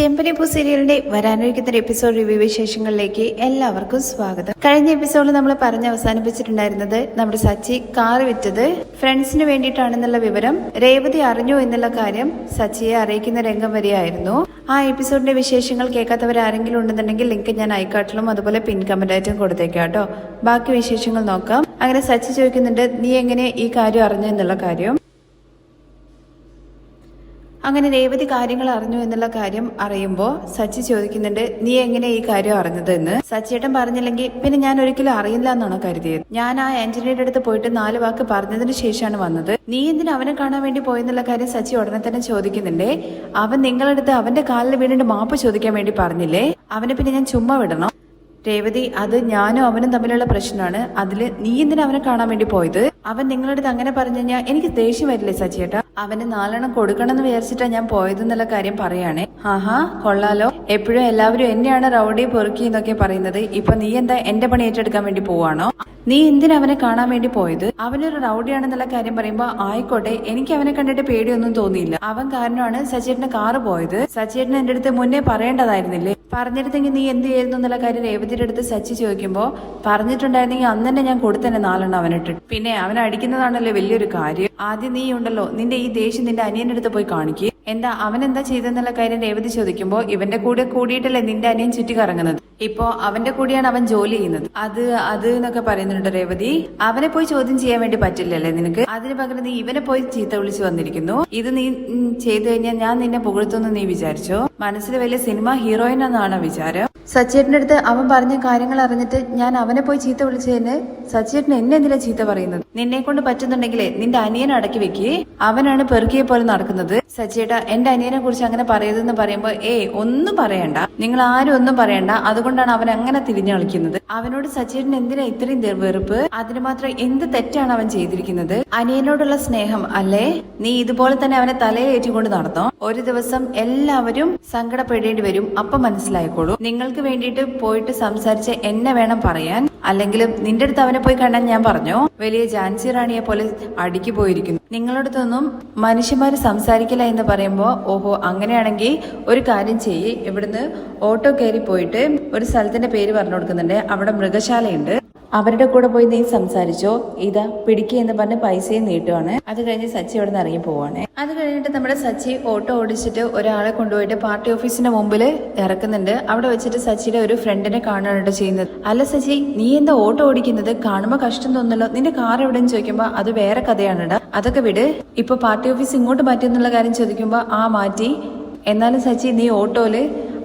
ചെമ്പനിപ്പൂ സീരിയലിന്റെ വരാനിരിക്കുന്ന episode review വിശേഷങ്ങളിലേക്ക് എല്ലാവർക്കും സ്വാഗതം. കഴിഞ്ഞ എപ്പിസോഡിൽ നമ്മൾ പറഞ്ഞ് അവസാനിപ്പിച്ചിട്ടുണ്ടായിരുന്നത് നമ്മുടെ സച്ചി കാർ വിറ്റത് ഫ്രണ്ട്സിന് വേണ്ടിയിട്ടാണെന്നുള്ള വിവരം രേവതി അറിഞ്ഞു എന്നുള്ള കാര്യം സച്ചിയെ അറിയിക്കുന്ന രംഗം വരെയായിരുന്നു. ആ എപ്പിസോഡിന്റെ വിശേഷങ്ങൾ കേൾക്കാത്തവർ ആരെങ്കിലും ഉണ്ടെന്നുണ്ടെങ്കിൽ ലിങ്ക് ഞാൻ ഐക്കാട്ടിലും അതുപോലെ പിൻ കമന്റായിട്ടും കൊടുത്തേക്കാം കേട്ടോ. ബാക്കി വിശേഷങ്ങൾ നോക്കാം. അങ്ങനെ സച്ചി ചോദിക്കുന്നുണ്ട് നീ എങ്ങനെ ഈ കാര്യം അറിഞ്ഞു എന്നുള്ള കാര്യം? അങ്ങനെ രേവതി കാര്യങ്ങൾ അറിഞ്ഞു എന്നുള്ള കാര്യം അറിയുമ്പോൾ സച്ചി ചോദിക്കുന്നുണ്ട് നീ എങ്ങനെ ഈ കാര്യം അറിഞ്ഞത് എന്ന് സച്ചിയേട്ടൻ പറഞ്ഞില്ലെങ്കിൽ പിന്നെ ഞാൻ ഒരിക്കലും അറിയില്ല എന്നാണ് കരുതിയത്. ഞാൻ ആ ആന്റണിയുടെ അടുത്ത് പോയിട്ട് നാല് വാക്ക് പറഞ്ഞതിന് ശേഷമാണ് വന്നത്. നീ എന്തിനു അവനെ കാണാൻ വേണ്ടി പോയെന്നുള്ള കാര്യം സച്ചി ഉടനെ തന്നെ ചോദിക്കുന്നുണ്ടേ. അവൻ നിങ്ങളടുത്ത് അവന്റെ കാലിൽ വീണിട്ട് മാപ്പ് ചോദിക്കാൻ വേണ്ടി പറഞ്ഞില്ലേ? അവനെ പിന്നെ ഞാൻ ചുമ്മാ വിടണം? രേവതി അത് ഞാനും അവനും തമ്മിലുള്ള പ്രശ്നമാണ്. അതിൽ നീ എന്തിനാ അവനെ കാണാൻ വേണ്ടി പോയത്? അവൻ നിങ്ങളുടെ അടുത്ത് അങ്ങനെ പറഞ്ഞു കഴിഞ്ഞാൽ എനിക്ക് ദേഷ്യം വരില്ലേ സച്ചിയേട്ടാ അവന് നാലെണ്ണം കൊടുക്കണം എന്ന് വിചാരിച്ചിട്ടാ ഞാൻ പോയതെന്നുള്ള കാര്യം പറയാണേ. ആഹാ കൊള്ളാലോ. എപ്പോഴും എല്ലാവരും എന്നെയാണ് റൗഡി പൊറുക്കി എന്നൊക്കെ പറയുന്നത്. ഇപ്പൊ നീ എന്താ എന്റെ പണി ഏറ്റെടുക്കാൻ വേണ്ടി പോവാണോ? നീ എന്തിനാ അവനെ കാണാൻ വേണ്ടി പോയത്? അവനൊരു റൗഡിയാണെന്നുള്ള കാര്യം പറയുമ്പോ ആയിക്കോട്ടെ എനിക്ക് അവനെ കണ്ടിട്ട് പേടിയൊന്നും തോന്നിയില്ല. അവൻ കാരണമാണ് സച്ചേട്ടന്റെ കാറ് പോയത്. സച്ചേട്ടൻ എന്റെ അടുത്ത് മുന്നേ പറയേണ്ടതായിരുന്നില്ലേ? പറഞ്ഞിരുന്നെങ്കിൽ നീ എന്ത് ചെയ്യുന്നു എന്നുള്ള കാര്യം രേവതിയുടെ അടുത്ത് സച്ചി ചോദിക്കുമ്പോ പറഞ്ഞിട്ടുണ്ടായിരുന്നെങ്കിൽ അന്ന് തന്നെ ഞാൻ കൊടുത്തന്നെ നാലെണ്ണം അവനിട്ട്. പിന്നെ അവൻ അടിക്കുന്നതാണല്ലോ വലിയൊരു കാര്യം. ആദ്യം നീ ഉണ്ടല്ലോ നിന്റെ ഈ ദേഷ്യം നിന്റെ അനിയന്റെ അടുത്ത് പോയി കാണിക്കുക എന്താ അവൻ എന്താ ചെയ്തെന്നുള്ള കാര്യം രേവതി ചോദിക്കുമ്പോ ഇവന്റെ കൂടെ കൂടിയിട്ടല്ലേ നിന്റെ അനിയൻ ചുറ്റി കറങ്ങുന്നത്? ഇപ്പോ അവന്റെ കൂടെയാണ് അവൻ ജോലി ചെയ്യുന്നത്. അത് അത് എന്നൊക്കെ പറയുന്നുണ്ട് രേവതി? അവനെ പോയി ചോദ്യം ചെയ്യാൻ വേണ്ടി പറ്റില്ലല്ലേ നിനക്ക്? അതിന് പകരം നീ ഇവനെ പോയി ചീത്ത വിളിച്ചു വന്നിരിക്കുന്നു. ഇത് നീ ചെയ്തു കഴിഞ്ഞാൽ ഞാൻ നിന്നെ പുകഴ്ത്തുന്നു നീ വിചാരിച്ചോ? മനസ്സിൽ വലിയ സിനിമ ഹീറോയിൻ എന്നാണ് വിചാരം? സച്ചേട്ടന്റെ അടുത്ത് അവൻ പറഞ്ഞ കാര്യങ്ങൾ അറിഞ്ഞിട്ട് ഞാൻ അവനെ പോയി ചീത്ത വിളിച്ചതിന് സച്ചേട്ടൻ എന്നെ എന്തിനാ ചീത്ത പറയുന്നത്? നിന്നെ കൊണ്ട് പറ്റുന്നുണ്ടെങ്കിലേ നിന്റെ അനിയനെ അടക്കി വെക്കി. അവനാണ് പെറുക്കിയെ പോലെ നടക്കുന്നത്. സച്ചേട്ട എന്റെ അനിയനെ കുറിച്ച് അങ്ങനെ പറയരുതെന്ന് പറയുമ്പോൾ ഏ ഒന്നും പറയണ്ട. നിങ്ങൾ ആരും ഒന്നും പറയണ്ട. അതുകൊണ്ടാണ് അവൻ അങ്ങനെ തിരിഞ്ഞു കളിക്കുന്നത്. അവനോട് സച്ചേട്ടൻ എന്തിനാ ഇത്രയും വെറുപ്പ്? അതിന് മാത്രം എന്ത് തെറ്റാണ് അവൻ ചെയ്തിരിക്കുന്നത്? അനിയനോടുള്ള സ്നേഹം അല്ലേ? നീ ഇതുപോലെ തന്നെ അവനെ തലയിലേറ്റിക്കൊണ്ട് നടന്നോ? ഒരു ദിവസം എല്ലാവരും സങ്കടപ്പെടേണ്ടി വരും. അപ്പൊ മനസ്സിലായിക്കോളൂ. നിങ്ങൾക്ക് വേണ്ടിയിട്ട് പോയിട്ട് സംസാരിച്ച് എന്നെ വേണം പറയാൻ. അല്ലെങ്കിലും നിന്റെ അടുത്ത് അവനെ പോയി കണ്ടാൽ ഞാൻ പറഞ്ഞു. വലിയ ജാൻസി റാണിയെ പോലെ അടുക്കി പോയിരിക്കുന്നു. നിങ്ങളടുത്തൊന്നും മനുഷ്യന്മാര് സംസാരിക്കില്ല എന്ന് പറയുമ്പോൾ ഓഹോ അങ്ങനെയാണെങ്കിൽ ഒരു കാര്യം ചെയ്യ്. ഇവിടുന്ന് ഓട്ടോ കയറി പോയിട്ട് ഒരു സ്ഥലത്തിന്റെ പേര് പറഞ്ഞു കൊടുക്കുന്നുണ്ട്. അവിടെ മൃഗശാലയുണ്ട്. അവരുടെ കൂടെ പോയി നീ സംസാരിച്ചോ? ഇതാ പിടിക്കുക എന്ന് പറഞ്ഞ് പൈസയും നീട്ടുവാണ്. അത് കഴിഞ്ഞ് സച്ചി അവിടെ നിന്ന് ഇറങ്ങി പോവാണ്. അത് കഴിഞ്ഞിട്ട് നമ്മുടെ സച്ചി ഓട്ടോ ഓടിച്ചിട്ട് ഒരാളെ കൊണ്ടുപോയിട്ട് പാർട്ടി ഓഫീസിന്റെ മുമ്പിൽ ഇറക്കുന്നുണ്ട്. അവിടെ വെച്ചിട്ട് സച്ചിയുടെ ഒരു ഫ്രണ്ടിനെ കാണാനായിട്ട് ചെയ്യുന്നത്. അല്ല സച്ചി നീ എന്താ ഓട്ടോ ഓടിക്കുന്നത്? കാണുമ്പോൾ കഷ്ടം തോന്നല്ലോ നിന്റെ കാർ എവിടെയെന്ന് ചോദിക്കുമ്പോ അത് വേറെ കഥയാണെടാ അതൊക്കെ വിട്. ഇപ്പൊ പാർട്ടി ഓഫീസ് ഇങ്ങോട്ട് മാറ്റി എന്നുള്ള കാര്യം ചോദിക്കുമ്പോ ആ മാറ്റി. എന്നാലും സച്ചി നീ ഓട്ടോയിൽ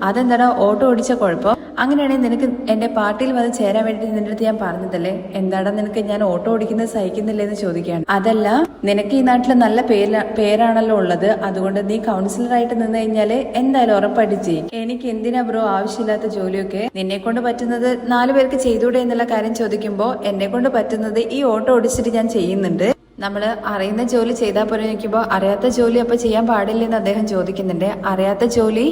അതെന്താടാ ഓട്ടോ ഓടിച്ച കുഴപ്പം? അങ്ങനെയാണെങ്കിൽ നിനക്ക് എന്റെ പാർട്ടിയിൽ വന്ന് ചേരാൻ വേണ്ടി നിന്റെ അടുത്ത് ഞാൻ പറഞ്ഞതല്ലേ? എന്താടാ നിനക്ക് ഞാൻ ഓട്ടോ ഓടിക്കുന്നത് സഹിക്കുന്നില്ലേ എന്ന് ചോദിക്കുകയാണ് അതല്ല നിനക്ക് ഈ നാട്ടിൽ നല്ല പേര് പേരാണല്ലോ ഉള്ളത്. അതുകൊണ്ട് നീ കൗൺസിലറായിട്ട് നിന്ന് കഴിഞ്ഞാൽ എന്തായാലും ഉറപ്പായിട്ട് ചെയ്യും എനിക്ക് എന്തിനാ ബ്രോ ആവശ്യമില്ലാത്ത ജോലിയൊക്കെ? നിന്നെ കൊണ്ട് പറ്റുന്നത് നാലു പേർക്ക് ചെയ്തൂടെ എന്നുള്ള കാര്യം ചോദിക്കുമ്പോൾ എന്നെ കൊണ്ട് പറ്റുന്നത് ഈ ഓട്ടോ ഓടിച്ചിട്ട് ഞാൻ ചെയ്യുന്നുണ്ട്. നമ്മൾ അറിയുന്ന ജോലി ചെയ്താൽ പോലെ നോക്കുമ്പോൾ അറിയാത്ത ജോലി അപ്പൊ ചെയ്യാൻ പാടില്ലെന്ന് അദ്ദേഹം ചോദിക്കുന്നുണ്ട്. അറിയാത്ത ജോലി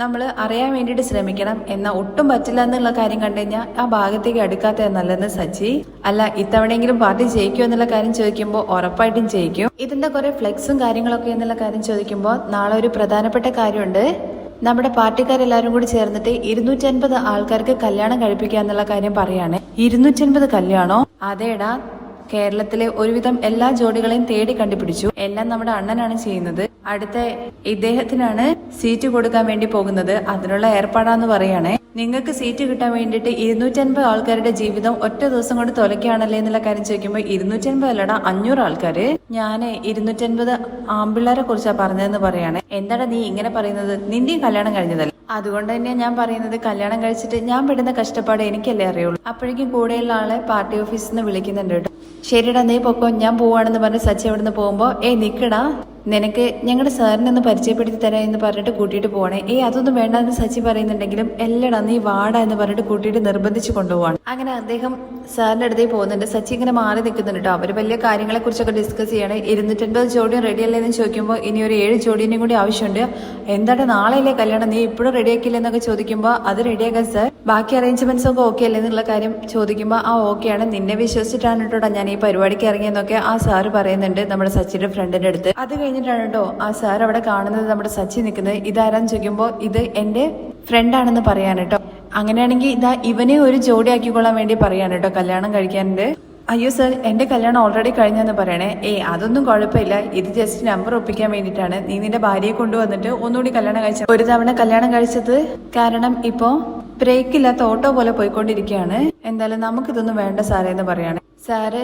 നമ്മൾ അറിയാൻ വേണ്ടിയിട്ട് ശ്രമിക്കണം എന്നാൽ ഒട്ടും പറ്റില്ല എന്നുള്ള കാര്യം കണ്ടു കഴിഞ്ഞാൽ ആ ഭാഗത്തേക്ക് അടുക്കാത്ത നല്ലതെന്ന് സച്ചി. അല്ല ഇത്തവണയെങ്കിലും പാർട്ടി ജയിക്കുമോ എന്നുള്ള കാര്യം ചോദിക്കുമ്പോൾ ഉറപ്പായിട്ടും ജയിക്കും. ഇതിന്റെ കുറെ ഫ്ലെക്സും കാര്യങ്ങളൊക്കെ എന്നുള്ള കാര്യം ചോദിക്കുമ്പോൾ നാളെ ഒരു പ്രധാനപ്പെട്ട കാര്യമുണ്ട്. നമ്മുടെ പാർട്ടിക്കാരെല്ലാവരും കൂടി ചേർന്നിട്ട് ഇരുന്നൂറ്റൻപത് ആൾക്കാർക്ക് കല്യാണം കഴിപ്പിക്കുക എന്നുള്ള കാര്യം പറയാണ്. ഇരുന്നൂറ്റൻപത് കല്യാണോ? അതേടാ കേരളത്തിലെ ഒരുവിധം എല്ലാ ജോഡികളെയും തേടി കണ്ടുപിടിച്ചു. എല്ലാം നമ്മുടെ അണ്ണനാണ് ചെയ്യുന്നത്. അടുത്ത ഇദ്ദേഹത്തിനാണ് സീറ്റ് കൊടുക്കാൻ വേണ്ടി പോകുന്നത്. അതിനുള്ള ഏർപ്പാടാന്ന് പറയണേ. നിങ്ങൾക്ക് സീറ്റ് കിട്ടാൻ വേണ്ടിയിട്ട് ഇരുന്നൂറ്റൻപത് ആൾക്കാരുടെ ജീവിതം ഒറ്റ ദിവസം കൊണ്ട് തുലയ്ക്കുകയാണല്ലേ എന്നുള്ള കാര്യം ചോദിക്കുമ്പോൾ ഇരുന്നൂറ്റൻപത് അല്ലടാ അഞ്ഞൂറ് ആൾക്കാർ ഞാൻ ഇരുന്നൂറ്റൻപത് ആമ്പിള്ളേരെ കുറിച്ചാണ് പറഞ്ഞതെന്ന് പറയാണ്. എന്താടാ നീ ഇങ്ങനെ പറയുന്നത്? നിന്റെയും കല്യാണം കഴിഞ്ഞതല്ല? അതുകൊണ്ട് തന്നെ ഞാൻ പറയുന്നത് കല്യാണം കഴിച്ചിട്ട് ഞാൻ പെടുന്ന കഷ്ടപ്പാട് എനിക്കല്ലേ അറിയുള്ളൂ. അപ്പോഴേക്കും കൂടെയുള്ള ആളെ പാർട്ടി ഓഫീസിൽ നിന്ന് വിളിക്കുന്നുണ്ട് കേട്ടോ. ശരിടാ നീ പൊക്കോ ഞാൻ പോവാണെന്ന് പറഞ്ഞ് സച്ചി അവിടെ പോകുമ്പോ ഏ നിക്കടാ. നിനക്ക് ഞങ്ങളുടെ സാറിനെ ഒന്ന് പരിചയപ്പെടുത്തി തരാം എന്ന് പറഞ്ഞിട്ട് കൂട്ടിയിട്ട് പോകണേ ഏ അതൊന്നും വേണ്ട എന്ന് സച്ചി പറയുന്നുണ്ടെങ്കിലും എല്ലടാ നീ വാടാ എന്ന് പറഞ്ഞിട്ട് കൂട്ടിയിട്ട് നിർബന്ധിച്ചു കൊണ്ടുപോവാണ്. അങ്ങനെ അദ്ദേഹം സാറിന്റെ അടുത്തേക്ക് പോകുന്നുണ്ട്. സച്ചി ഇങ്ങനെ മാറി നിൽക്കുന്നുണ്ട് കേട്ടോ അവർ വലിയ കാര്യങ്ങളെക്കുറിച്ചൊക്കെ ഡിസ്കസ് ചെയ്യണേ. ഇരുന്നൂറ്റൻപത് ജോഡിയും റെഡി അല്ലേന്ന് ചോദിക്കുമ്പോൾ ഇനി ഒരു ഏഴ് ജോഡീനെയും കൂടി ആവശ്യമുണ്ട്. എന്താണ് നാളെയല്ലേ കല്യാണം? നീ ഇപ്പോഴും റെഡിയാക്കില്ല എന്നൊക്കെ ചോദിക്കുമ്പോൾ അത് റെഡിയാക്കാൻ സാർ ബാക്കി അറേഞ്ച്മെന്റ്സ് ഒക്കെ ഓക്കെ അല്ലേ എന്നുള്ള കാര്യം ചോദിക്കുമ്പോൾ ആ ഓക്കെയാണ് നിന്നെ വിശ്വസിച്ചിട്ടാണ് കേട്ടോ ഞാൻ ഈ പരിപാടിക്ക് ഇറങ്ങിയെന്നൊക്കെ ആ സാറ് പറയുന്നുണ്ട് നമ്മുടെ സച്ചിയുടെ ഫ്രണ്ടിന്റെ അടുത്ത്. അത് കഴിഞ്ഞിട്ടാണ് കേട്ടോ ആ സാർ അവിടെ കാണുന്നത് നമ്മുടെ സച്ചി നിൽക്കുന്നത്. ഇതാരാന്ന് ചോദിക്കുമ്പോൾ ഇത് എന്റെ ഫ്രണ്ടാണെന്ന് പറയാൻ കേട്ടോ അങ്ങനെയാണെങ്കിൽ ഇതാ ഇവനെ ഒരു ജോഡി ആക്കിക്കൊള്ളാൻ വേണ്ടി പറയാണ് കേട്ടോ കല്യാണം കഴിക്കാനുണ്ട്. അയ്യോ സർ എന്റെ കല്യാണം ഓൾറെഡി കഴിഞ്ഞെന്ന് പറയണേ. ഏയ് അതൊന്നും കുഴപ്പമില്ല. ഇത് ജസ്റ്റ് നമ്പർ ഒപ്പിക്കാൻ വേണ്ടിയിട്ടാണ്. നീ നിന്റെ ഭാര്യയെ കൊണ്ടുവന്നിട്ട് ഒന്നുകൂടി കല്യാണം കഴിച്ച ഒരു തവണ കല്യാണം കഴിച്ചത് കാരണം ഇപ്പോ ബ്രേക്ക് ഇല്ലാത്ത ഓട്ടോ പോലെ പോയിക്കൊണ്ടിരിക്കുകയാണ്. എന്തായാലും നമുക്കിതൊന്നും വേണ്ട സാറേ എന്ന് പറയാണ്. സാറ്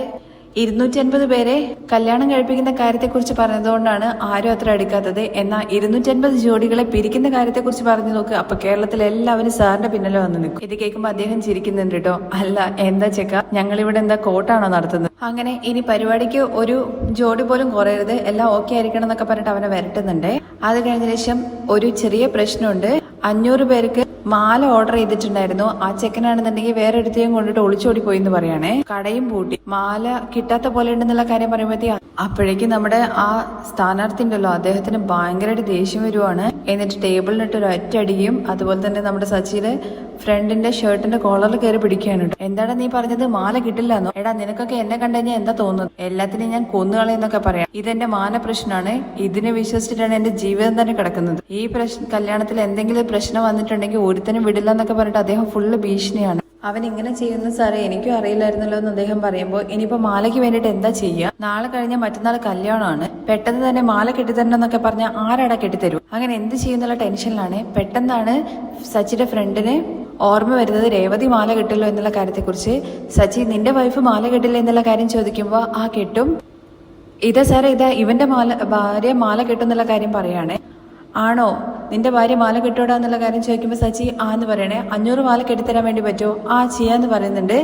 ഇരുന്നൂറ്റി അൻപത് പേരെ കല്യാണം കഴിപ്പിക്കുന്ന കാര്യത്തെക്കുറിച്ച് പറഞ്ഞതുകൊണ്ടാണ് ആരും അത്ര എടുക്കാത്തത് എന്നാൽ ഇരുന്നൂറ്റി അൻപത് ജോഡികളെ പിരിക്കുന്ന കാര്യത്തെക്കുറിച്ച് പറഞ്ഞു നോക്ക്. അപ്പൊ കേരളത്തിലെ എല്ലാവരും സാറിന്റെ പിന്നിൽ വന്ന് നിൽക്കും. ഇത് കേൾക്കുമ്പോൾ അദ്ദേഹം ചിരിക്കുന്നുണ്ട് കേട്ടോ. അല്ല എന്താ ചെക്ക? ഞങ്ങൾ ഇവിടെ എന്താ കോട്ടാണോ നടത്തുന്നത്? അങ്ങനെ ഇനി പരിപാടിക്ക് ഒരു ജോഡി പോലും കുറയരുത്. എല്ലാം ഓക്കെ ആയിരിക്കണം എന്നൊക്കെ പറഞ്ഞിട്ട് അവനെ വരട്ടുന്നുണ്ട്. അത് കഴിഞ്ഞ ശേഷം ഒരു ചെറിയ പ്രശ്നമുണ്ട്. അഞ്ഞൂറ് പേർക്ക് മാല ഓർഡർ ചെയ്തിട്ടുണ്ടായിരുന്നു. ആ ചെക്കനാണെന്നുണ്ടെങ്കിൽ വേറെ എടുത്തേയും കൊണ്ടിട്ട് ഒളിച്ചോടി പോയി എന്ന് പറയാണേ. കടയും പൂട്ടി. മാല കിട്ടാത്ത പോലെ ഉണ്ടെന്നുള്ള കാര്യം പറയുമ്പോഴത്തേ അപ്പോഴേക്കും നമ്മുടെ ആ സ്ഥാനാർത്ഥി ഉണ്ടല്ലോ അദ്ദേഹത്തിന് ഭയങ്കരമായിട്ട് ദേഷ്യം വരുവാണ്. എന്നിട്ട് ടേബിളിനിട്ട് ഒരു ഒറ്റടിയും അതുപോലെ തന്നെ നമ്മുടെ സച്ചിയിലെ ഫ്രണ്ടിന്റെ ഷർട്ടിന്റെ കോളറിൽ കയറി പിടിക്കുകയാണ് എന്താണ് നീ പറഞ്ഞത്? മാല കിട്ടില്ല എന്നോ എടാ നിനക്കൊക്കെ എന്നെ കണ്ടു കഴിഞ്ഞാൽ എന്താ തോന്നുന്നത്? എല്ലാത്തിനും ഞാൻ കൊന്നുകളയെന്നൊക്കെ പറയാം. ഇതെന്റെ മാന പ്രശ്നമാണ്. ഇതിനെ വിശ്വസിച്ചിട്ടാണ് എന്റെ ജീവിതം തന്നെ കിടക്കുന്നത്. ഈ പ്രശ്ന കല്യാണത്തിൽ എന്തെങ്കിലും പ്രശ്നം വന്നിട്ടുണ്ടെങ്കിൽ ഒരുത്തനും വിടില്ല എന്നൊക്കെ പറഞ്ഞിട്ട് അദ്ദേഹം ഫുള്ള് ഭീഷണിയാണ്. അവൻ ഇങ്ങനെ ചെയ്യുന്ന സാറേ എനിക്കും അറിയില്ലായിരുന്നല്ലോ എന്ന് അദ്ദേഹം പറയുമ്പോൾ ഇനിയിപ്പോ മാലയ്ക്ക് വേണ്ടിയിട്ട് എന്താ ചെയ്യുക നാളെ കഴിഞ്ഞ മറ്റന്നാൾ കല്യാണമാണ്. പെട്ടെന്ന് തന്നെ മാല കെട്ടിത്തരണം എന്നൊക്കെ പറഞ്ഞാൽ ആരാടാ കെട്ടിത്തരൂ? അങ്ങനെ എന്ത് ചെയ്യുന്നുള്ള ടെൻഷനിലാണ്. പെട്ടെന്നാണ് സച്ചിയുടെ ഫ്രണ്ടിന് ഓർമ്മ വരുന്നത് രേവതി മാല കെട്ടില്ലോ എന്നുള്ള കാര്യത്തെക്കുറിച്ച്. സച്ചി നിന്റെ വൈഫ് മാല കെട്ടില്ല? എന്നുള്ള കാര്യം ചോദിക്കുമ്പോൾ ആ കെട്ടും. ഇതാ സാറേ ഇതാ ഇവന്റെ മാല ഭാര്യ മാല കെട്ടുന്നുള്ള കാര്യം പറയാണ്. ആണോ? നിന്റെ ഭാര്യ മാല കെട്ടോടാ എന്നുള്ള കാര്യം ചോദിക്കുമ്പോൾ സച്ചി ആ എന്ന് പറയണേ. അഞ്ഞൂറ് മാല കെട്ടിത്തരാൻ വേണ്ടി പറ്റുമോ ആ ചെയ്യാന്ന് പറയുന്നുണ്ട്.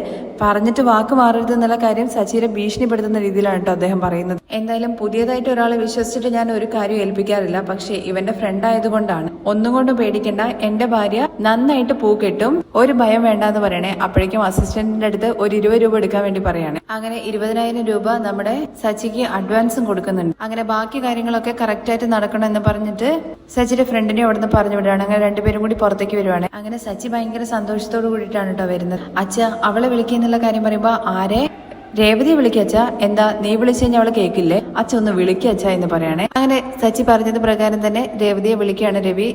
പറഞ്ഞിട്ട് വാക്ക് മാറരുത് എന്നുള്ള കാര്യം സച്ചിയെ ഭീഷണിപ്പെടുത്തുന്ന രീതിയിലാണ് കേട്ടോ അദ്ദേഹം പറയുന്നത്. എന്തായാലും പുതിയതായിട്ട് ഒരാളെ വിശ്വസിച്ചിട്ട് ഞാൻ ഒരു കാര്യം ഏൽപ്പിക്കാറില്ല. പക്ഷേ ഇവന്റെ ഫ്രണ്ട് ആയതുകൊണ്ടാണ്. ഒന്നും കൊണ്ടും പേടിക്കേണ്ട. എന്റെ ഭാര്യ നന്നായിട്ട് പൂ കെട്ടും. ഒരു ഭയം വേണ്ട എന്ന് പറയണേ. അപ്പോഴേക്കും അസിസ്റ്റന്റിന്റെ അടുത്ത് ഒരു ഇരുപത് രൂപ എടുക്കാൻ വേണ്ടി പറയാണ്. അങ്ങനെ ഇരുപതിനായിരം രൂപ നമ്മുടെ സച്ചിക്ക് അഡ്വാൻസും കൊടുക്കുന്നുണ്ട്. അങ്ങനെ ബാക്കി കാര്യങ്ങളൊക്കെ കറക്റ്റ് ആയിട്ട് നടക്കണം എന്ന് പറഞ്ഞിട്ട് സച്ചിയുടെ ഫ്രണ്ടിനെ അവിടെ നിന്ന് പറഞ്ഞു വിടുകയാണ്. അങ്ങനെ രണ്ടുപേരും കൂടി പുറത്തേക്ക് വരുവാണ്. അങ്ങനെ സച്ചി ഭയങ്കര സന്തോഷത്തോട് കൂടിയിട്ടാണ് കേട്ടോ വരുന്നത്. അച്ഛ അവളെ വിളിക്കുന്നുള്ള കാര്യം പറയുമ്പോ ആരെ? രേവതിയെ വിളിക്കച്ച എന്താ നീ വിളിച്ചു കഴിഞ്ഞാൽ അവളെ കേൾക്കില്ലേ അച്ഛ ഒന്ന് വിളിക്കച്ച എന്ന് പറയണേ. അങ്ങനെ സച്ചി പറഞ്ഞത് പ്രകാരം തന്നെ രേവതിയെ വിളിക്കുകയാണ് രവി.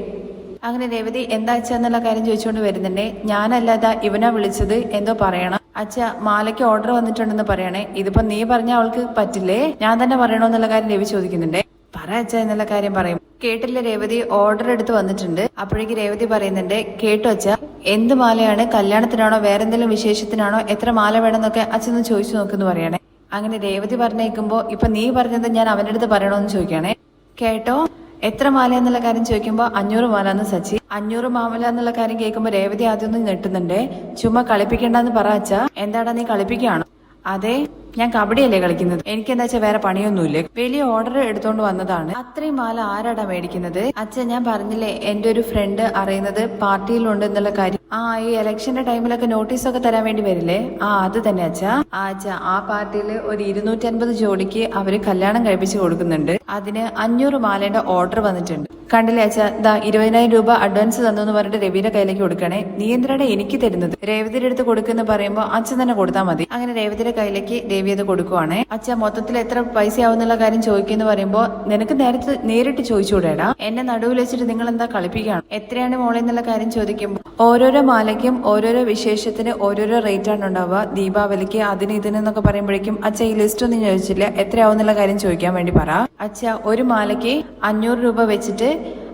അങ്ങനെ രേവതി എന്താ അച്ഛ? എന്നുള്ള കാര്യം ചോദിച്ചുകൊണ്ട് വരുന്നുണ്ടേ. ഞാനല്ലാതെ ഇവനാ വിളിച്ചത്. എന്തോ പറയണം. അച്ഛ മാലയ്ക്ക് ഓർഡർ വന്നിട്ടുണ്ടെന്ന് പറയണേ. ഇതിപ്പോ നീ പറഞ്ഞ അവൾക്ക് പറ്റില്ലേ? ഞാൻ തന്നെ പറയണോ എന്നുള്ള കാര്യം രവി ചോദിക്കുന്നുണ്ടേ. അച്ഛ എന്നുള്ള കാര്യം പറയും. കേട്ടില്ല രേവതി ഓർഡർ എടുത്ത് വന്നിട്ടുണ്ട്. അപ്പോഴേക്ക് രേവതി പറയുന്നുണ്ട് കേട്ടു അച്ഛ എന്ത് മാലയാണ്? കല്യാണത്തിനാണോ? വേറെ എന്തെങ്കിലും വിശേഷത്തിനാണോ? എത്ര മാല വേണമെന്നൊക്കെ അച്ഛൻ ഒന്ന് ചോദിച്ചു നോക്കുന്നു പറയണേ. അങ്ങനെ രേവതി പറഞ്ഞേക്കുമ്പോ ഇപ്പൊ നീ പറഞ്ഞത് ഞാൻ അവന്റെ അടുത്ത് പറയണോന്ന് ചോദിക്കണേ കേട്ടോ എത്ര മാല എന്നുള്ള കാര്യം ചോദിക്കുമ്പോൾ അഞ്ഞൂറ് മാല എന്ന് സച്ചി. അഞ്ഞൂറ് മാമല എന്നുള്ള കാര്യം കേൾക്കുമ്പോൾ രേവതി ആദ്യം ഒന്ന് ഞെട്ടുന്നുണ്ട്. ചുമ്മാ കളിപ്പിക്കണ്ടെന്ന് പറ അച്ഛാ. എന്താടാ നീ കളിപ്പിക്കുകയാണോ? അതെ ഞാൻ കബഡിയല്ലേ കളിക്കുന്നത്. എനിക്ക് എന്താ വെച്ചാൽ വേറെ പണിയൊന്നുമില്ല? വലിയ ഓർഡർ എടുത്തോണ്ട് വന്നതാണ്. അത്രയും മാല ആരാടാ മേടിക്കുന്നത്? അച്ഛൻ ഞാൻ പറഞ്ഞില്ലേ എന്റെ ഒരു ഫ്രണ്ട് അറിയുന്നത് പാർട്ടിയിലുണ്ട് എന്നുള്ള കാര്യം. ആ ഈ ഇലക്ഷന്റെ ടൈമിലൊക്കെ നോട്ടീസ് ഒക്കെ തരാൻ വേണ്ടി വരില്ലേ? ആ അത് തന്നെ അച്ഛാ. ആ അച്ഛാ ആ പാർട്ടിയിൽ ഒരു ഇരുന്നൂറ്റി അൻപത് ജോഡിക്ക് അവർ കല്യാണം കഴിപ്പിച്ച് കൊടുക്കുന്നുണ്ട്. അതിന് അഞ്ഞൂറ് മാലയുടെ ഓർഡർ വന്നിട്ടുണ്ട്. കണ്ടില്ലേ അച്ഛാ? ദാ ഇരുപതിനായിരം രൂപ അഡ്വാൻസ് തന്നു എന്ന് പറഞ്ഞിട്ട് രവിയുടെ കയ്യിലേക്ക് കൊടുക്കണേ. നീ എന്തിനാണ് എനിക്ക് തരുന്നത്? രേവതിയുടെ അടുത്ത് കൊടുക്കുന്ന പറയുമ്പോൾ അച്ഛൻ തന്നെ കൊടുത്താൽ മതി. അങ്ങനെ രേവതിയുടെ കയ്യിലേക്ക് രവി അത് കൊടുക്കുവാണേ. അച്ഛ മൊത്തത്തിൽ എത്ര പൈസ ആവുന്നുള്ള കാര്യം ചോദിക്കുന്നു പറയുമ്പോൾ നിനക്ക് നേരത്തെ നേരിട്ട് ചോദിച്ചുകൂടേടാ എന്നെ നടുവിൽ വെച്ചിട്ട് നിങ്ങൾ എന്താ കളിപ്പിക്കുകയാണ് എത്രയാണ് മോളെ എന്നുള്ള കാര്യം ചോദിക്കുമ്പോൾ ഓരോരോ മാലയ്ക്കും ഓരോരോ വിശേഷത്തിന് ഓരോരോ റേറ്റ് ആണ് ഉണ്ടാവുക. ദീപാവലിക്ക് അതിന് ഇതിനെന്നൊക്കെ പറയുമ്പോഴേക്കും അച്ഛ ഈ ലിസ്റ്റ് ഒന്നും ചോദിച്ചില്ല എത്രയാവുന്നുള്ള കാര്യം ചോദിക്കാൻ വേണ്ടി പറ. അച്ഛ ഒരു മാലയ്ക്ക് അഞ്ഞൂറ് രൂപ വെച്ചിട്ട്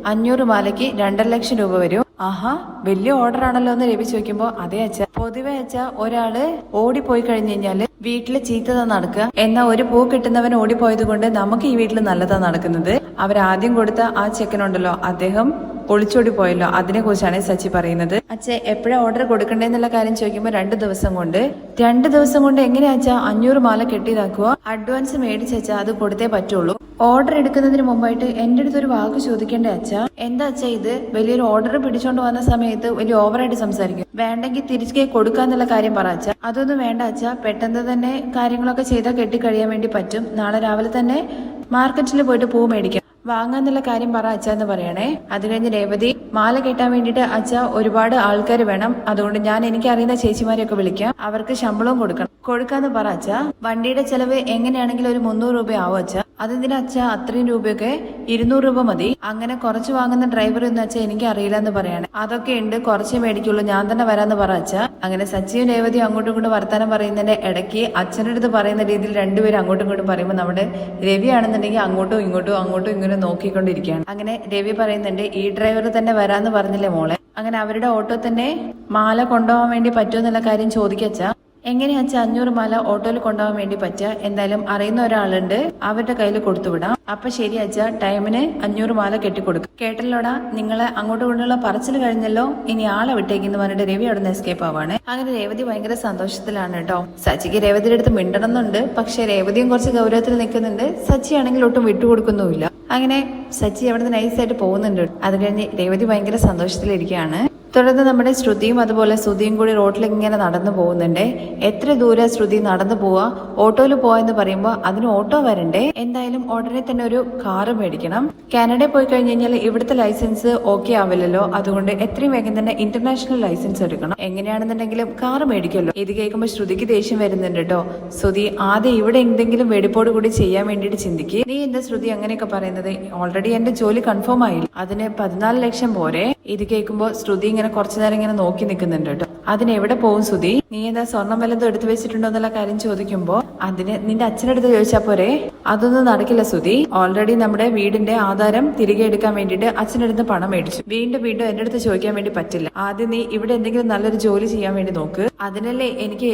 അഞ്ഞൂറ് മാലയ്ക്ക് രണ്ടര ലക്ഷം രൂപ വരും. ആഹാ വലിയ ഓർഡർ ആണല്ലോ എന്ന് രവി ചോദിക്കുമ്പോ അതേ അച്ഛ. പൊതുവെ അച്ഛ ഒരാൾ ഓടിപ്പോയി കഴിഞ്ഞു കഴിഞ്ഞാൽ വീട്ടിൽ ചീത്തതാ നടക്കുക. എന്നാ ഒരു പൂ കിട്ടുന്നവൻ ഓടിപ്പോയത് കൊണ്ട് നമുക്ക് ഈ വീട്ടിൽ നല്ലതാ നടക്കുന്നത്. അവരാദ്യം കൊടുത്ത ആ ചെക്കനുണ്ടല്ലോ അദ്ദേഹം ഒളിച്ചോടി പോയല്ലോ. അതിനെ കുറിച്ചാണ് സച്ചി പറയുന്നത്. അച്ഛ എപ്പോഴാ ഓർഡർ കൊടുക്കണ്ടേന്നുള്ള കാര്യം ചോദിക്കുമ്പോൾ രണ്ട് ദിവസം കൊണ്ട്. രണ്ട് ദിവസം കൊണ്ട് എങ്ങനെയാ അച്ഛാ? അഞ്ഞൂറ് മാല കെട്ടിയതാക്കുക അഡ്വാൻസ് മേടിച്ചാ അത് കൊടുത്തേ പറ്റുള്ളൂ. ഓർഡർ എടുക്കുന്നതിന് മുമ്പായിട്ട് എന്റെ അടുത്ത് ഒരു വാക്ക് ചോദിക്കേണ്ട അച്ഛ? എന്താ അച്ഛ ഇത്? വലിയൊരു ഓർഡർ പിടിച്ചോണ്ട് വന്ന സമയത്ത് വലിയ ഓവറായിട്ട് സംസാരിക്കും. വേണ്ടെങ്കിൽ തിരിച്ചു കൊടുക്കാന്നുള്ള കാര്യം പറ അച്ഛ. അതൊന്നും വേണ്ട അച്ഛ. പെട്ടെന്ന് തന്നെ കാര്യങ്ങളൊക്കെ ചെയ്താൽ കെട്ടിക്കഴിയാൻ വേണ്ടി പറ്റും. നാളെ രാവിലെ തന്നെ മാർക്കറ്റിൽ പോയിട്ട് പൂ മേടിക്കാം വാങ്ങാന്നുള്ള കാര്യം പറ അച്ഛ എന്ന് പറയണേ. അത് കഴിഞ്ഞ് രേവതി മാല കെട്ടാൻ വേണ്ടിയിട്ട് അച്ഛ ഒരുപാട് ആൾക്കാർ വേണം. അതുകൊണ്ട് ഞാൻ എനിക്ക് അറിയുന്ന ചേച്ചിമാരെയൊക്കെ വിളിക്കാം. അവർക്ക് ശമ്പളവും കൊടുക്കണം. കൊടുക്കാന്ന് പറ അച്ഛ. വണ്ടിയുടെ ചെലവ് എങ്ങനെയാണെങ്കിലും ഒരു മുന്നൂറ് രൂപ ആവും അച്ഛ. അതെന്തിനാ അച്ഛ? അത്രയും രൂപയൊക്കെ ഇരുന്നൂറ് രൂപ മതി. അങ്ങനെ കുറച്ച് വാങ്ങുന്ന ഡ്രൈവർ എന്ന് വെച്ചാൽ എനിക്ക് അറിയില്ല എന്ന് പറയാണ്. അതൊക്കെ ഉണ്ട് കുറച്ച് മേടിക്കുള്ളൂ ഞാൻ തന്നെ വരാന്ന് പറ അച്ഛ. അങ്ങനെ സച്ചിയും രേവതിയും അങ്ങോട്ടും ഇങ്ങോട്ടും വർത്താനം പറയുന്നതിന്റെ ഇടയ്ക്ക് അച്ഛന്റെ അടുത്ത് പറയുന്ന രീതിയിൽ രണ്ടുപേരും അങ്ങോട്ടും ഇങ്ങോട്ടും പറയുമ്പോൾ നമ്മുടെ രവി ആണെന്നുണ്ടെങ്കിൽ അങ്ങോട്ടും ഇങ്ങോട്ടും അങ്ങോട്ടും ഇങ്ങനെ നോക്കിക്കൊണ്ടിരിക്കുകയാണ്. അങ്ങനെ രവി പറയുന്നുണ്ട് ഈ ഡ്രൈവർ തന്നെ വരാന്ന് പറഞ്ഞില്ലേ മോളെ? അങ്ങനെ അവരുടെ ഓട്ടോ തന്നെ മാല കൊണ്ടുപോകാൻ വേണ്ടി പറ്റുമെന്നുള്ള കാര്യം ചോദിക്കച്ച എങ്ങനെയാ വെച്ചാൽ അഞ്ഞൂറ് മാല ഓട്ടോയിൽ കൊണ്ടുപോകാൻ വേണ്ടി പറ്റുക? എന്തായാലും അറിയുന്ന ഒരാളുണ്ട്. അവരുടെ കയ്യിൽ കൊടുത്തുവിടാം. അപ്പൊ ശരി അച്ഛാ ടൈമിന് അഞ്ഞൂറ് മാല കെട്ടിക്കൊടുക്കും. കേട്ടല്ലോടാ നിങ്ങളെ അങ്ങോട്ടും കൊണ്ടുള്ള പറച്ചിൽ കഴിഞ്ഞല്ലോ? ഇനി ആളെ വിട്ടേക്കെന്ന് പറഞ്ഞിട്ട് രവി അവിടെ നിന്ന് എസ്കേപ്പ് ആവാണ്. അങ്ങനെ രേവതി ഭയങ്കര സന്തോഷത്തിലാണ് കേട്ടോ. സച്ചിക്ക് രേവതിയുടെ അടുത്ത് മിണ്ടണമെന്നുണ്ട്. പക്ഷെ രേവതിയും കുറച്ച് ഗൗരവത്തിൽ നിൽക്കുന്നുണ്ട്. സച്ചി ആണെങ്കിൽ ഒട്ടും വിട്ടുകൊടുക്കുന്നുമില്ല. അങ്ങനെ സച്ചി അവിടെ നിന്ന് നൈസായിട്ട് പോകുന്നുണ്ട്. അത് കഴിഞ്ഞ് രേവതി ഭയങ്കര സന്തോഷത്തിലിരിക്കുകയാണ്. തുടർന്ന് നമ്മുടെ ശ്രുതിയും അതുപോലെ ശ്രുതിയും കൂടി റോഡിൽ ഇങ്ങനെ നടന്നു പോകുന്നുണ്ട്. എത്ര ദൂരെ ശ്രുതി നടന്നു പോവാ? ഓട്ടോയിൽ പോവാന്ന് പറയുമ്പോൾ അതിന് ഓട്ടോ വരണ്ടേ? എന്തായാലും ഉടനെ തന്നെ ഒരു കാറ് മേടിക്കണം. കാനഡയിൽ പോയി കഴിഞ്ഞ് കഴിഞ്ഞാൽ ഇവിടുത്തെ ലൈസൻസ് ഓക്കെ ആവില്ലല്ലോ. അതുകൊണ്ട് എത്രയും വേഗം തന്നെ ഇന്റർനാഷണൽ ലൈസൻസ് എടുക്കണം. എങ്ങനെയാണെന്നുണ്ടെങ്കിലും കാറ് മേടിക്കല്ലോ ഇത് കേൾക്കുമ്പോൾ ശ്രുതിക്ക് ദേഷ്യം വരുന്നുണ്ട് കേട്ടോ ശ്രുതി ആദ്യം ഇവിടെ എന്തെങ്കിലും വെടിപ്പോട് കൂടി ചെയ്യാൻ വേണ്ടിയിട്ട് ചിന്തിക്കുക നീ എന്താ ശ്രുതി അങ്ങനെയൊക്കെ പറയുന്നത്? ഓൾറെഡി എന്റെ ജോലി കൺഫേം ആയില്ല? അതിന് പതിനാല് ലക്ഷം പോരെ? ഇത് കേൾക്കുമ്പോൾ ശ്രുതി ഇങ്ങനെ കുറച്ചു നേരം ഇങ്ങനെ നോക്കി നിൽക്കുന്നുണ്ട് കേട്ടോ. അതിന് എവിടെ പോകും ശ്രുതി? നീ എന്താ സ്വർണം വല്ലതും എടുത്തു വെച്ചിട്ടുണ്ടോ എന്നുള്ള കാര്യം ചോദിക്കുമ്പോ അതിന് നിന്റെ അച്ഛനടുത്ത് ചോദിച്ചാ പോരെ? അതൊന്നും നടക്കില്ല ശ്രുതി. ഓൾറെഡി നമ്മുടെ വീടിന്റെ ആധാരം തിരികെ എടുക്കാൻ വേണ്ടിയിട്ട് അച്ഛനടുത്ത് പണം മേടിച്ചു. വീണ്ടും വീണ്ടും എന്റെ അടുത്ത് ചോദിക്കാൻ വേണ്ടി പറ്റില്ല. ആദ്യം നീ ഇവിടെ എന്തെങ്കിലും നല്ലൊരു ജോലി ചെയ്യാൻ വേണ്ടി നോക്ക്. അതിനല്ലേ എനിക്ക്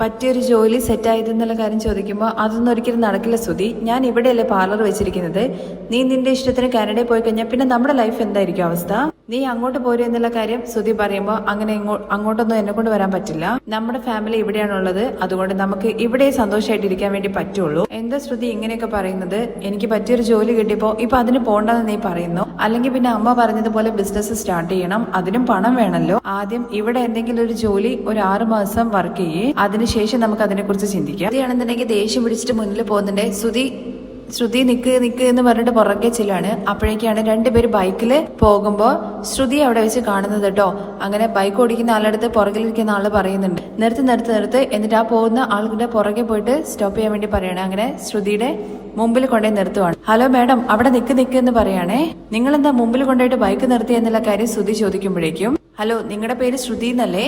പറ്റിയൊരു ജോലി സെറ്റ് ആയത് എന്നുള്ള കാര്യം ചോദിക്കുമ്പോൾ അതൊന്നും ഒരിക്കലും നടക്കില്ല ശ്രുതി. ഞാൻ ഇവിടെയല്ലേ പാർലർ വെച്ചിരിക്കുന്നത്. നീ നിന്റെ ഇഷ്ടത്തിന് കാനഡയിൽ പോയി കഴിഞ്ഞാൽ പിന്നെ നമ്മുടെ ലൈഫ് എന്തായിരിക്കും അവസ്ഥ? നീ അങ്ങോട്ട് പോരൂ എന്നുള്ള കാര്യം ശ്രുതി പറയുമ്പോൾ അങ്ങനെ അങ്ങോട്ടൊന്നും എന്നെ കൊണ്ട് വരാൻ പറ്റില്ല. നമ്മുടെ ഫാമിലി ഇവിടെയാണുള്ളത്. അതുകൊണ്ട് നമുക്ക് ഇവിടെ സന്തോഷമായിട്ട് ഇരിക്കാൻ വേണ്ടി പറ്റുള്ളൂ. എന്താ ശ്രുതി ഇങ്ങനെയൊക്കെ പറയുന്നത്? എനിക്ക് പറ്റിയൊരു ജോലി കിട്ടിയപ്പോ ഇപ്പൊ അതിന് പോണ്ടെന്ന് നീ പറയുന്നു. അല്ലെങ്കിൽ പിന്നെ അമ്മ പറഞ്ഞതുപോലെ ബിസിനസ് സ്റ്റാർട്ട് ചെയ്യണം. അതിനും പണം വേണമല്ലോ ആദ്യം ഇവിടെ എന്തെങ്കിലും ഒരു ജോലി ഒരു ആറു മാസം വർക്ക് ചെയ്യേ. അതിനുശേഷം നമുക്ക് അതിനെ കുറിച്ച് ചിന്തിക്കാം. ഇതാണെന്നുണ്ടെങ്കിൽ ദേഷ്യം പിടിച്ചിട്ട് മുന്നിൽ പോകുന്നുണ്ട്. ശ്രുതി ശ്രുതി നിക്ക് നിക്ക് എന്ന് പറഞ്ഞിട്ട് പുറകെ ചെല്ലാണ് അപ്പോഴേക്കാണ് രണ്ടുപേര് ബൈക്കിൽ പോകുമ്പോൾ ശ്രുതി അവിടെ വെച്ച് കാണുന്നത് കേട്ടോ. അങ്ങനെ ബൈക്ക് ഓടിക്കുന്ന ആളടുത്ത് പുറകിലിരിക്കുന്ന ആൾ പറയുന്നുണ്ട്. നിർത്തി നിർത്തി നിർത്ത്. എന്നിട്ട് ആ പോകുന്ന ആളുടെ പുറകെ പോയിട്ട് സ്റ്റോപ്പ് ചെയ്യാൻ വേണ്ടി പറയണേ. അങ്ങനെ ശ്രുതിയുടെ മുമ്പിൽ കൊണ്ടുപോയി നിർത്തുവാണ്. ഹലോ മാഡം അവിടെ നിക്ക് നിക്ക് എന്ന് പറയാണേ. നിങ്ങൾ എന്താ മുമ്പിൽ കൊണ്ടുപോയിട്ട് ബൈക്ക് നിർത്തി എന്നുള്ള കാര്യം ശ്രുതി ചോദിക്കുമ്പോഴേക്കും. ഹലോ നിങ്ങളുടെ പേര് ശ്രുതി എന്നല്ലേ?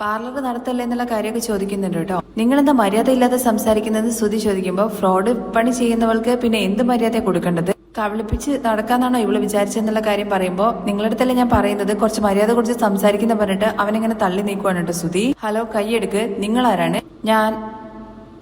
പാർലർ നടത്തല്ലേ എന്നുള്ള കാര്യമൊക്കെ ചോദിക്കുന്നുണ്ട് കേട്ടോ. നിങ്ങൾ എന്താ മര്യാദ ഇല്ലാതെ സംസാരിക്കുന്നത് ശ്രുതി ചോദിക്കുമ്പോൾ ഫ്രോഡ് പണി ചെയ്യുന്നവൾക്ക് പിന്നെ എന്ത് മര്യാദ കൊടുക്കേണ്ടത്? കവിളിപ്പിച്ച് നടക്കാന്നാണോ ഇവൾ വിചാരിച്ചെന്നുള്ള കാര്യം പറയുമ്പോൾ നിങ്ങളടുത്തല്ലേ ഞാൻ പറയുന്നത്? കുറച്ച് മര്യാദ കുറിച്ച് സംസാരിക്കുന്ന പറഞ്ഞിട്ട് അവനിങ്ങനെ തള്ളി നീക്കുവാണ് കേട്ടോ ശ്രുതി. ഹലോ കൈയെടുക്ക്. നിങ്ങൾ ആരാണ് ഞാൻ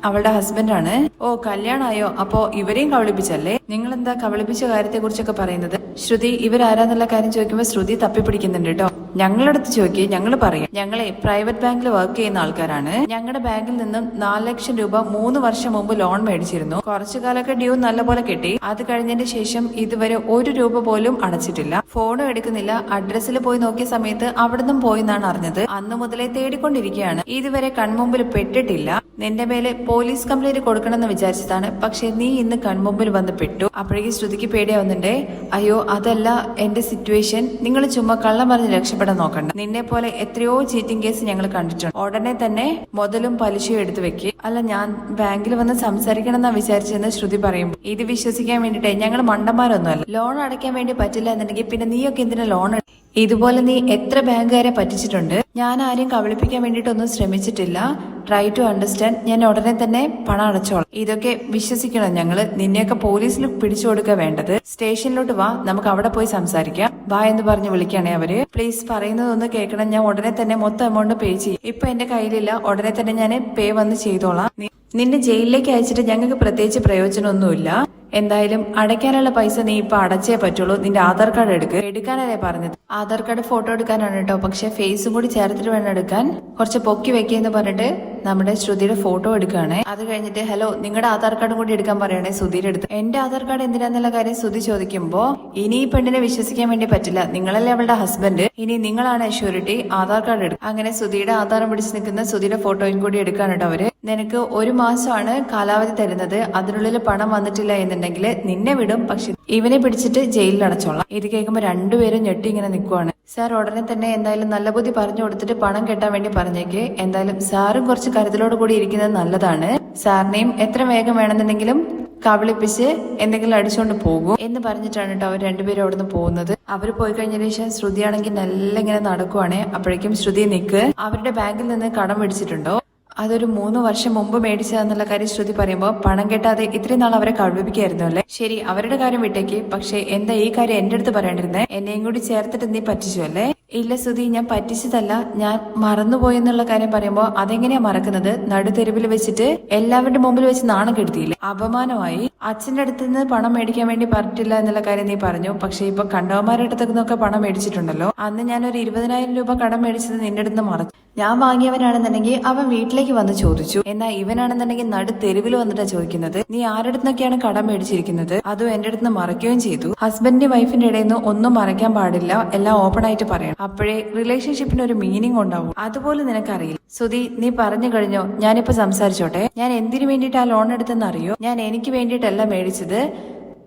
അവളുടെ ഹസ്ബൻഡാണ്. ഓ കല്യാണായോ? അപ്പോ ഇവരെയും കവളിപ്പിച്ചല്ലേ നിങ്ങൾ എന്താ കവളിപ്പിച്ച കാര്യത്തെ കുറിച്ചൊക്കെ പറയുന്നത്? ശ്രുതി ഇവരാരാന്നുള്ള കാര്യം ചോദിക്കുമ്പോൾ ശ്രുതി തപ്പിപ്പിടിക്കുന്നുണ്ട് കേട്ടോ. ഞങ്ങളടുത്ത് ചോദിക്കുക ഞങ്ങൾ പറയാം ഞങ്ങളെ പ്രൈവറ്റ് ബാങ്കിൽ വർക്ക് ചെയ്യുന്ന ആൾക്കാരാണ്. ഞങ്ങളുടെ ബാങ്കിൽ നിന്നും നാല് ലക്ഷം രൂപ മൂന്ന് വർഷം മുമ്പ് ലോൺ മേടിച്ചിരുന്നു. കുറച്ചു കാലമൊക്കെ ഡ്യൂ നല്ലപോലെ കിട്ടി. അത് കഴിഞ്ഞതിന് ശേഷം ഇതുവരെ ഒരു രൂപ പോലും അടച്ചിട്ടില്ല. ഫോണും എടുക്കുന്നില്ല. അഡ്രസ്സിൽ പോയി നോക്കിയ സമയത്ത് അവിടുന്ന് പോയി എന്നാണ് അറിഞ്ഞത്. അന്ന് മുതലേ തേടിക്കൊണ്ടിരിക്കുകയാണ്. ഇതുവരെ കൺമുമ്പിൽ പെട്ടിട്ടില്ല. നിന്റെ മേലെ പോലീസ് കംപ്ലൈന്റ് കൊടുക്കണമെന്ന് വിചാരിച്ചതാണ്. പക്ഷെ നീ ഇന്ന് കൺമുമ്പിൽ വന്ന് പെട്ടു. അപ്പോഴേക്ക് ശ്രുതിക്ക് പേടിയാവുന്നുണ്ടേ. അയ്യോ അതല്ല എന്റെ സിറ്റുവേഷൻ നിങ്ങൾ ചുമ്മാ കള്ളം പറഞ്ഞ് രക്ഷപ്പെടാൻ നോക്കണ്ട. നിന്നെ പോലെ എത്രയോ ചീറ്റിംഗ് കേസ് ഞങ്ങൾ കണ്ടിട്ടുണ്ട്. ഉടനെ തന്നെ മുതലും പലിശയും എടുത്തു വെക്കി. അല്ല ഞാൻ ബാങ്കിൽ വന്ന് സംസാരിക്കണം എന്നാ വിചാരിച്ചെന്ന് ശ്രുതി പറയും ഇത് വിശ്വസിക്കാൻ വേണ്ടിട്ടേ ഞങ്ങൾ മണ്ടന്മാരൊന്നുമല്ല. ലോൺ അടയ്ക്കാൻ വേണ്ടി പറ്റില്ല എന്നുണ്ടെങ്കിൽ പിന്നെ നീയൊക്കെ എന്തിനാ ലോൺ ഇതുപോലെ നീ എത്ര ബാങ്കുകാരെ പറ്റിച്ചിട്ടുണ്ട്? ഞാൻ ആരെയും കബളിപ്പിക്കാൻ വേണ്ടിയിട്ടൊന്നും ശ്രമിച്ചിട്ടില്ല. ട്രൈ ടു അണ്ടർസ്റ്റാൻഡ് ഞാൻ ഉടനെ തന്നെ പണം അടച്ചോളാം. ഇതൊക്കെ വിശ്വസിക്കണം ഞങ്ങൾ. നിന്നെയൊക്കെ പോലീസിൽ പിടിച്ചു കൊടുക്കുക വേണ്ടത്. സ്റ്റേഷനിലോട്ട് വാ. നമുക്ക് അവിടെ പോയി സംസാരിക്കാം. വാ എന്ന് പറഞ്ഞ് വിളിക്കുകയാണെ അവർ. പ്ലീസ് പറയുന്നതൊന്ന് കേൾക്കണം. ഞാൻ ഉടനെ തന്നെ മൊത്തം എമൗണ്ട് പേ ചെയ്യും. ഇപ്പൊ എന്റെ കയ്യിലില്ല. ഉടനെ തന്നെ ഞാൻ പേ വന്ന് ചെയ്തോളാം. നിന്നെ ജയിലിലേക്ക് അയച്ചിട്ട് ഞങ്ങൾക്ക് പ്രത്യേകിച്ച് പ്രയോജനമൊന്നുമില്ല. എന്തായാലും അടയ്ക്കാനുള്ള പൈസ നീ ഇപ്പൊ അടച്ചേ പറ്റുള്ളൂ. നിന്റെ ആധാർ കാർഡ് എടുക്ക്. എടുക്കാനല്ലേ പറഞ്ഞത്? ആധാർ കാർഡ് ഫോട്ടോ എടുക്കാനാണ് കേട്ടോ. പക്ഷെ ഫേസും കൂടി ചേർത്തിട്ട് വേണം എടുക്കാൻ. കുറച്ച് പൊക്കി വെക്കുകയെന്ന് പറഞ്ഞിട്ട് നമ്മുടെ ശ്രുതിയുടെ ഫോട്ടോ എടുക്കുകയാണേ. അത് കഴിഞ്ഞിട്ട് ഹലോ നിങ്ങളുടെ ആധാർ കാർഡും കൂടി എടുക്കാൻ പറയണേ സുധീരെ എടുത്ത് എന്റെ ആധാർ കാർഡ് എന്തിനാന്നുള്ള കാര്യം സുധി ചോദിക്കുമ്പോ ഇനി ഈ പെണ്ണിനെ വിശ്വസിക്കാൻ വേണ്ടി പറ്റില്ല. നിങ്ങളല്ലേ അവളുടെ ഹസ്ബൻഡ്? ഇനി നിങ്ങളാണ് ഷൂരിറ്റി ആധാർ കാർഡ് എടുക്കുക അങ്ങനെ സുധിയുടെ ആധാരം പിടിച്ച് നിൽക്കുന്ന സുധിയുടെ ഫോട്ടോയും കൂടി എടുക്കാണ് അവർ. നിനക്ക് ഒരു മാസമാണ് കാലാവധി തരുന്നത്. അതിനുള്ളിൽ പണം വന്നിട്ടില്ല എന്നുണ്ടെങ്കിൽ നിന്നെ വിടും. പക്ഷെ ഇവനെ പിടിച്ചിട്ട് ജയിലിൽ അടച്ചോളാം. ഇത് കേൾക്കുമ്പോൾ രണ്ടുപേരും ഞെട്ടി ഇങ്ങനെ നിൽക്കുവാണ്. സാർ ഉടനെ തന്നെ എന്തായാലും നല്ല ബുദ്ധി പറഞ്ഞു കൊടുത്തിട്ട് പണം കെട്ടാൻ വേണ്ടി പറഞ്ഞേക്ക്. എന്തായാലും സാറും കുറച്ച് കരുതലോട് കൂടി ഇരിക്കുന്നത് നല്ലതാണ്. സാറിനെയും എത്ര വേഗം വേണമെന്നുണ്ടെങ്കിലും കബളിപ്പിച്ച് എന്തെങ്കിലും അടിച്ചുകൊണ്ട് പോകും എന്ന് പറഞ്ഞിട്ടാണ് കേട്ടോ അവർ രണ്ടുപേരും അവിടുന്ന് പോകുന്നത്. അവർ പോയി കഴിഞ്ഞതിന് ശേഷം ശ്രുതിയാണെങ്കിൽ നല്ല ഇങ്ങനെ നടക്കുവാണേ. അപ്പോഴേക്കും ശ്രുതി നിക്ക്. അവരുടെ ബാങ്കിൽ നിന്ന് കടം മേടിച്ചിട്ടുണ്ടോ? അതൊരു മൂന്ന് വർഷം മുമ്പ് മേടിച്ചതെന്നുള്ള കാര്യം ശ്രുതി പറയുമ്പോൾ പണം കെട്ടാതെ ഇത്രയും നാൾ അവരെ കടുപ്പിക്കായിരുന്നു അല്ലേ? ശരി അവരുടെ കാര്യം വിട്ടേക്ക്. പക്ഷെ എന്താ ഈ കാര്യം എന്റെ അടുത്ത് പറയേണ്ടിരുന്നേ? എന്നെയും കൂടി ചേർത്തിട്ട് നീ പറ്റിച്ചു അല്ലേ? ഇല്ല സുധി ഞാൻ പറ്റിച്ചതല്ല. ഞാൻ മറന്നുപോയെന്നുള്ള കാര്യം പറയുമ്പോൾ അതെങ്ങനെയാ മറക്കുന്നത്? നടുതെരുവിൽ വെച്ചിട്ട് എല്ലാവരുടെ മുമ്പിൽ വെച്ച് നാണം കെടുത്തിയില്ലേ? അപമാനമായി. അച്ഛന്റെ അടുത്ത് നിന്ന് പണം മേടിക്കാൻ വേണ്ടി പറഞ്ഞിട്ടില്ല എന്നുള്ള കാര്യം നീ പറഞ്ഞു. പക്ഷെ ഇപ്പൊ കണ്ടവന്മാരുടെ അടുത്തൊക്കെ നിന്നൊക്കെ പണം മേടിച്ചിട്ടുണ്ടല്ലോ. അന്ന് ഞാൻ ഒരു ഇരുപതിനായിരം രൂപ കടം മേടിച്ചത് നിന്റെ അടുത്ത് മറച്ചു. ഞാൻ വാങ്ങിയവനാണെന്നുണ്ടെങ്കിൽ അവൻ വീട്ടിലേക്ക് വന്ന് ചോദിച്ചു. എന്നാൽ ഇവനാണെന്നുണ്ടെങ്കിൽ നടു തെരുവിൽ വന്നിട്ടാ ചോദിക്കുന്നത്? നീ ആരുടെ നിന്നൊക്കെയാണ് കടം മേടിച്ചിരിക്കുന്നത്? അതും എന്റെ അടുത്ത് നിന്ന് മറയ്ക്കുകയും ചെയ്തു? ഹസ്ബൻഡിന്റെ വൈഫിന്റെ ഇടയിൽ നിന്ന് ഒന്നും മറയ്ക്കാൻ പാടില്ല. എല്ലാം ഓപ്പൺ ആയിട്ട് പറയണം. അപ്പോഴേ റിലേഷൻഷിപ്പിന് ഒരു മീനിങ് ഉണ്ടാവും. അതുപോലെ നിനക്കറിയില്ല. സുധി നീ പറഞ്ഞു കഴിഞ്ഞോ? ഞാനിപ്പോ സംസാരിച്ചോട്ടെ. ഞാൻ എന്തിനു വേണ്ടിയിട്ട് ആ ലോൺ എടുത്തെന്ന് അറിയോ ഞാൻ എനിക്ക് വേണ്ടിയിട്ടല്ല മേടിച്ചത്.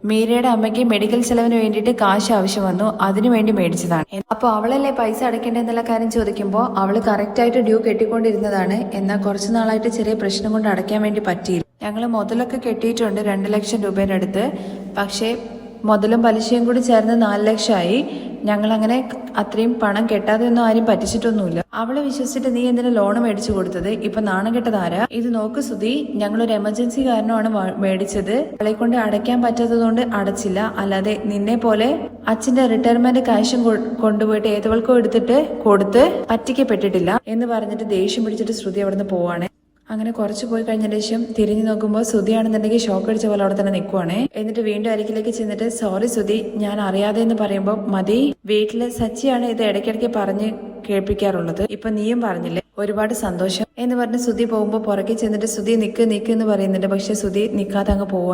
മീരയുടെ അമ്മയ്ക്ക് മെഡിക്കൽ ചെലവിന് വേണ്ടിയിട്ട് കാശ് ആവശ്യം വന്നു. അതിനു വേണ്ടി മേടിച്ചതാണ്. അപ്പൊ അവളല്ലേ പൈസ അടയ്ക്കേണ്ടതെന്നുള്ള കാര്യം ചോദിക്കുമ്പോൾ അവൾ കറക്റ്റ് ആയിട്ട് ഡ്യൂ കെട്ടിക്കൊണ്ടിരുന്നതാണ്. എന്നാൽ കുറച്ച് നാളായിട്ട് ചെറിയ പ്രശ്നം കൊണ്ട് അടയ്ക്കാൻ വേണ്ടി പറ്റിയില്ല. ഞങ്ങൾ മുതലൊക്കെ കെട്ടിയിട്ടുണ്ട്. രണ്ട് ലക്ഷം രൂപയുടെ അടുത്ത്. പക്ഷേ മുതലും പലിശയും കൂടി ചേർന്ന് നാല് ലക്ഷമായി. ഞങ്ങൾ അങ്ങനെ അത്രയും പണം കെട്ടാതെ ഒന്നും ആരും പറ്റിച്ചിട്ടൊന്നുമില്ല. അവളെ വിശ്വസിച്ചിട്ട് നീ എന്തിനാ ലോൺ മേടിച്ചു കൊടുത്തത്? ഇപ്പൊ നാണം കെട്ടതാരാ ഇത് നോക്ക് സുധി ഞങ്ങളൊരു എമർജൻസി കാരണമാണ് മേടിച്ചത്. അവളെ കൊണ്ട് അടയ്ക്കാൻ പറ്റാത്തതുകൊണ്ട് അടച്ചില്ല. അല്ലാതെ നിന്നെ പോലെ അച്ഛന്റെ റിട്ടയർമെന്റ് കാശും കൊണ്ടുപോയിട്ട് ഏതവൾക്കോ എടുത്തിട്ട് കൊടുത്ത് പറ്റിക്കപ്പെട്ടിട്ടില്ല എന്ന് പറഞ്ഞിട്ട് ദേഷ്യം പിടിച്ചിട്ട് ശ്രുതി അവിടുന്ന് പോവാണ്. അങ്ങനെ കുറച്ച് പോയി കഴിഞ്ഞ ശേഷം തിരിഞ്ഞു നോക്കുമ്പോൾ സുധിയാണെന്നുണ്ടെങ്കിൽ ഷോക്ക് അടിച്ച പോലെ അവിടെ തന്നെ നിൽക്കുവാണേ എന്നിട്ട് വീണ്ടും അരികിലേക്ക് ചെന്നിട്ട് സോറി സുധി ഞാൻ അറിയാതെ എന്ന് പറയുമ്പോൾ മതി. വീട്ടിൽ സച്ചിയാണ് ഇത് ഇടയ്ക്കിടയ്ക്ക് പറഞ്ഞ് കേൾപ്പിക്കാറുള്ളത്. ഇപ്പൊ നീയും പറഞ്ഞില്ലേ ഒരുപാട് സന്തോഷം. എന്ന് പറഞ്ഞ് സുധി പോകുമ്പോൾ പുറകെ ചെന്നിട്ട് സുധി നിക്ക് നിക്ക് എന്ന് പറയുന്നുണ്ട്. പക്ഷെ സുധി നിക്കാതെ അങ്ങ് പോവാണ്